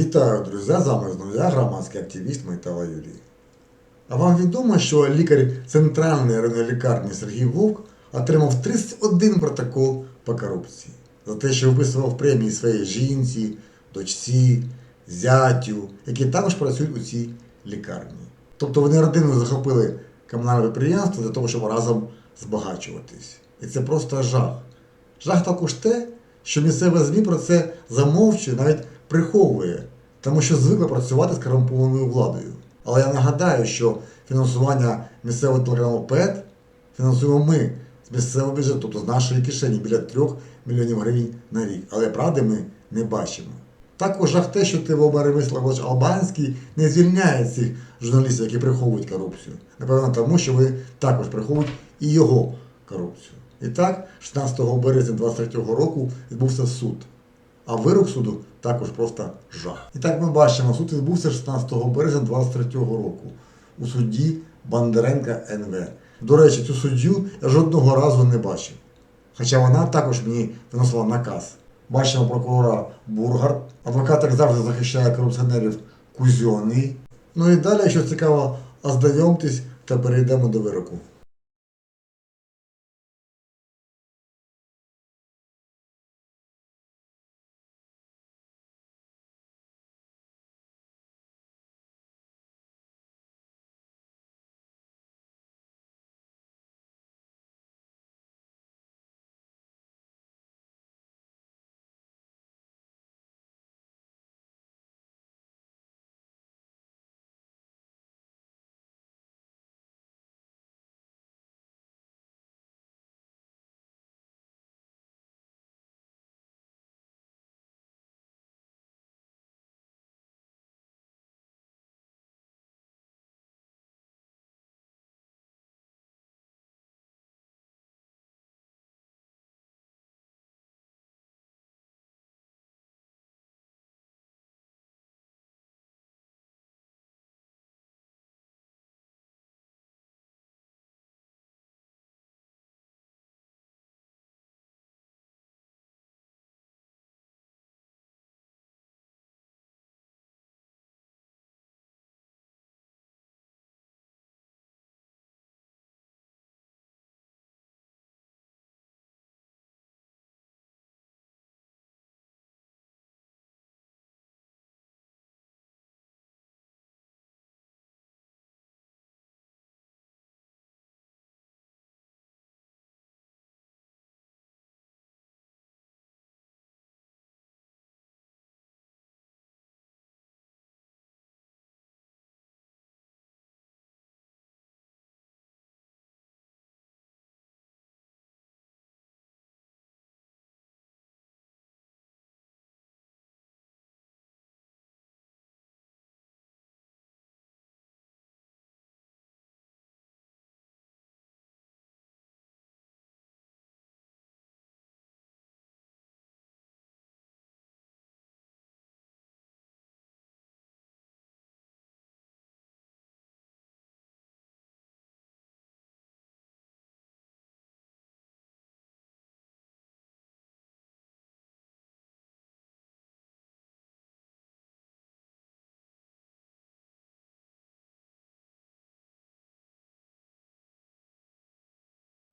Вітаю, друзі! З вами знову я, громадський активіст Майтала Юрій. А вам відомо, що лікар центральної районної лікарні Сергій Вовк отримав 31 протокол по корупції за те, що виписував премії своїй жінці, дочці, зятю, які також працюють у цій лікарні. Тобто вони родиною захопили комунальне підприємство для того, щоб разом збагачуватись. І це просто жах. Жах також те, що місцеве ЗМІ про це замовчує, навіть приховує, тому що звикли працювати з корумпованою владою. Але я нагадаю, що фінансування місцевого телеканалу ПЕТ фінансуємо ми з місцевого бюджету, тобто з нашої кишені біля 3 мільйонів гривень на рік. Але правди ми не бачимо. Також жах те, що Тиво Мирославович Албанський не звільняє цих журналістів, які приховують корупцію. Напевно, тому що ви також приховують і його корупцію. І так, 16 березня 2023 року відбувся суд. А вирок суду також просто жах. І так ми бачимо, суд відбувся 16 березня 2023 року у суді Бондаренка НВ. До речі, цю суддю я жодного разу не бачив. Хоча вона також мені виносила наказ. Бачимо прокурора Бургард. Адвокат, як завжди, захищає корупціонерів Кузьоний. Ну і далі, якщо цікаво, ознайомтесь та перейдемо до вироку.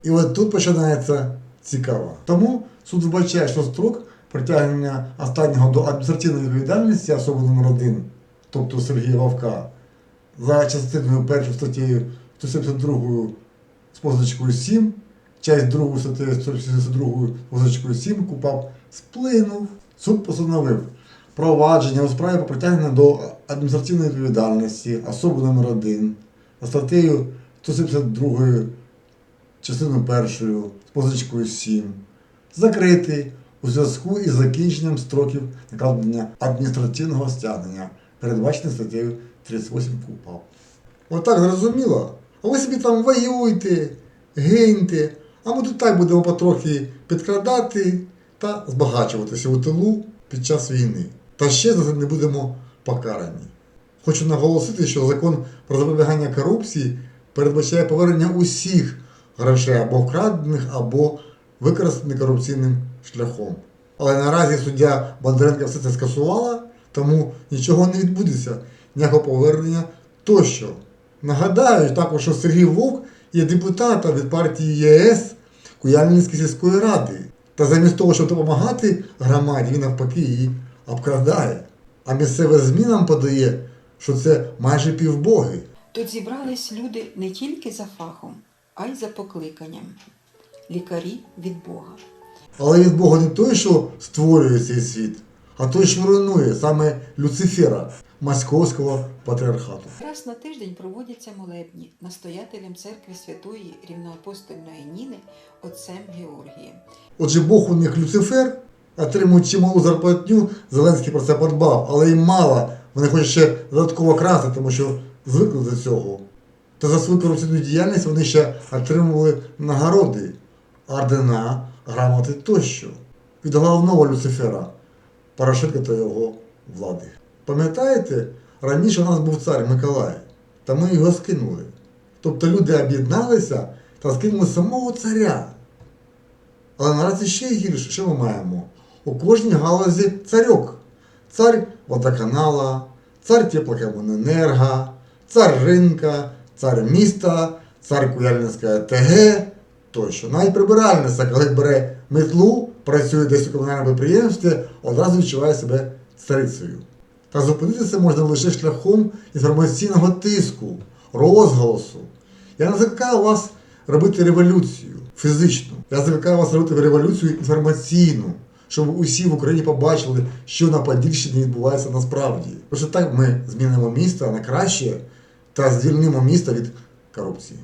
І от тут починається цікаво. Тому суд вбачає, що строк притягнення останнього до адміністративної відповідальності особи номер 1 тобто Сергія Вовка, за частиною першої статтею 172 з позначкою 7, часть 2 статтею 172 з позначкою 7 КУПАП сплинув. Суд постановив провадження у справі про притягнення до адміністративної відповідальності особи номер 1 за статтею 172 частиною першою з позначкою 7, закритий у зв'язку із закінченням строків накладення адміністративного стягнення, передбачених статтею 38 КУПАП. Отак зрозуміло. А ви собі там воюйте, гиньте, а ми тут так будемо потрохи підкрадати та збагачуватися у тилу під час війни. Та ще за це не будемо покарані. Хочу наголосити, що закон про запобігання корупції передбачає повернення усіх грошей або вкрадених, або використаних корупційним шляхом. Але наразі суддя Бондаренка все це скасувала тому нічого не відбудеться, ніякого повернення тощо. Нагадаю також, що Сергій Вовк є депутатом від партії ЄС Куяльницької сільської ради. Та замість того, щоб допомагати громаді, він навпаки її обкрадає. А місцеве ЗМІ нам подає, що це майже півбоги. Тут зібрались люди не тільки за фахом, а й за покликанням. Лікарі від Бога. Але від Бога не той, що створює цей світ, а той, що руйнує саме Люцифера, московського патріархату. Раз на тиждень проводяться молебні настоятелем церкви Святої Рівноапостольної Ніни отцем Георгієм. Отже, Бог у них Люцифер, отримує чималу зарплатню, Зеленський про це подбав, але їм мало. Вони хочуть ще додатково красти, тому що звикли до цього. Та за свою корупційну діяльність вони ще отримували нагороди, ордена, грамоти тощо. Від головного Люцифера Порошенка та його влади. Пам'ятаєте, раніше у нас був цар Миколай, та ми його скинули. Тобто люди об'єдналися та скинули самого царя. Але наразі ще гірше, що ми маємо? У кожній галузі царьок. Цар водоканала, цар теплокомуненерго, цар ринка, цар міста, цар Куяльницька ТГ тощо. Навіть прибиральниця, коли бере метлу, працює десь у комунальному підприємстві, одразу відчуває себе царицею. Та зупинитися можна лише шляхом інформаційного тиску, розголосу. Я не закликаю вас робити революцію фізичну. Я закликаю вас робити революцію інформаційну, щоб усі в Україні побачили, що на Подільщині відбувається насправді. Лише так ми змінимо місто на краще та звільнимо місто від корупції.